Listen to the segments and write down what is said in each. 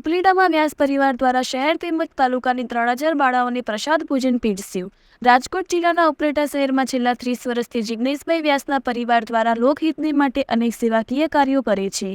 ઉપલેટામાં વ્યાસ પરિવાર દ્વારા શહેર તેમજ તાલુકાની ત્રણ હજાર બાળાઓને પ્રસાદ ભોજન પીરસ્યું. રાજકોટ જિલ્લાના ઉપલેટા શહેરમાં છેલ્લા ત્રીસ વર્ષથી જિગ્નેશભાઈ વ્યાસના પરિવાર દ્વારા લોકહિતને માટે અનેક સેવાકીય કાર્યો કરે છે.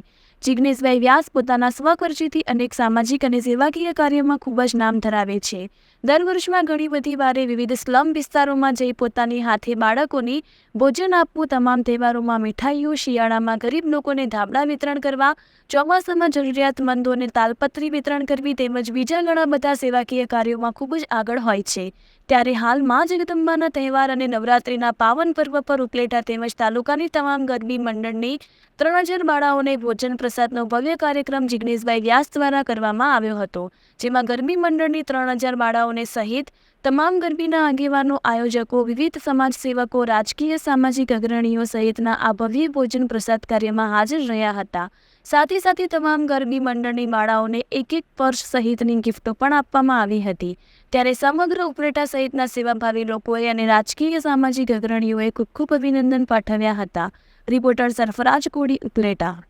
જિગ્નેશભાઈ વ્યાસ પોતાના સ્વખર્ચીથી અનેક સામાજિક અને સેવાકીય કાર્યોમાં ખૂબ જ નામ ધરાવે છે. દર વર્ષમાં ઘણી બધી વારે વિવિધ સ્લમ વિસ્તારોમાં જઈ પોતાની હાથે બાળકોને ભોજન આપવું, તમામ તહેવારોમાં મીઠાઈઓ, શિયાળામાં ગરીબ લોકોને ધાબળા વિતરણ કરવા, ચોમાસામાં જરૂરિયાતમંદોને તાલપત્રી વિતરણ કરવી તેમજ બીજા ઘણા બધા સેવાકીય કાર્યોમાં ખૂબ જ આગળ હોય છે. ત્યારે હાલ મા જગદંબાના તહેવાર અને નવરાત્રિના પાવન પર્વ પર ઉપલેટા તેમજ તાલુકાની તમામ ગરબી મંડળની ત્રણ હજાર બાળાઓને ભોજન પ્રસાદનો ભવ્ય કાર્યક્રમ જિગ્નેશભાઈ વ્યાસ દ્વારા કરવામાં આવ્યો હતો, જેમાં ગરબી મંડળની ત્રણ હજાર બાળાઓને સહિત તમામ ગરબીના આગેવાનો, આયોજકો, વિવિધ સમાજ સેવકો, રાજકીય, સામાજિક અગ્રણીઓ સહિતના આ ભવ્ય ભોજન પ્રસાદ કાર્યમાં હાજર રહ્યા હતા. સાથે સાથે તમામ ગરબી મંડળની બાળાઓને એક એક પર્સ સહિતની ગિફ્ટો પણ આપવામાં આવી હતી. ત્યારે સમગ્ર ઉપરેટા સહિતના સેવાભાવી લોકોએ અને રાજકીય, સામાજિક અગ્રણીઓએ ખૂબ ખૂબ અભિનંદન પાઠવ્યા હતા. રિપોર્ટર સરફરાજ કોડી ઉપલેટા.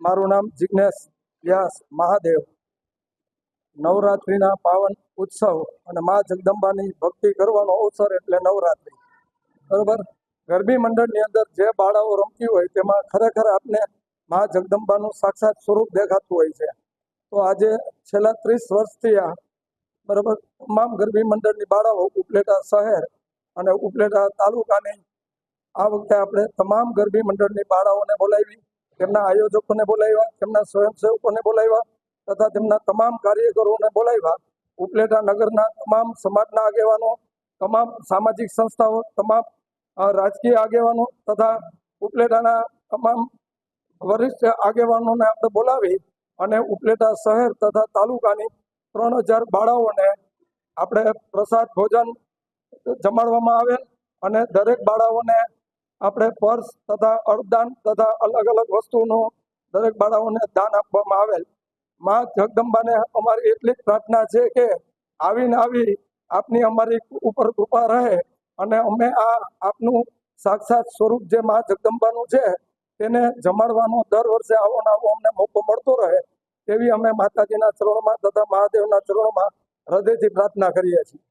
મારું નામ જિજ્ઞેશ વ્યાસ મહાદેવ. નવરાત્રિના પાવન ઉત્સવ અને મા જગદંબાની ભક્તિ કરવાનો અવસર એટલે નવરાત્રિ. બરોબર? ગરબી મંડળની અંદર જે બાળાઓ રમતી હોય તેમાં ખરેખર આપને મા જગદંબાનું સાક્ષાત સ્વરૂપ દેખાતું હોય છે. તો આજે છેલ્લા ત્રીસ વર્ષથી આ બરોબર તમામ ગરબી મંડળની બાળાઓ ઉપલેટા શહેર અને ઉપલેટા તાલુકાની આ વખતે આપણે તમામ ગરબી મંડળની બાળાઓને બોલાવી, તેમના આયોજકોને બોલાવ્યા, તેમના સ્વયંસેવકોને બોલાવ્યા તથા તેમના તમામ કાર્યકરોને બોલાવ્યા. ઉપલેટા નગરના તમામ સમાજના આગેવાનો, તમામ સામાજિક સંસ્થાઓ, તમામ રાજકીય આગેવાનો તથા ઉપલેટાના તમામ વરિષ્ઠ આગેવાનોને આપણે બોલાવી અને ઉપલેટા શહેર તથા તાલુકાની ત્રણ હજાર બાળાઓને આપણે પ્રસાદ ભોજન જમાડવામાં આવેલ અને દરેક બાળાઓને આપણે પર્સ તથા અર્ધદાન તથા અલગ અલગ વસ્તુનું દરેક બાળાઓને દાન આપવામાં આવેલ. માં જગદંબાને અમારી એટલી પ્રાર્થના છે કે આવીને આવી આપની અમારી ઉપર કૃપા રહે અને અમે આ આપનું સાક્ષાત સ્વરૂપ જે માં જગદંબાનું છે તેને જમાડવાનો દર વર્ષે આવો ને આવો અમને મોકો મળતો રહે તેવી અમે માતાજીના ચરણોમાં તથા મહાદેવના ચરણોમાં હૃદયથી પ્રાર્થના કરીએ છીએ.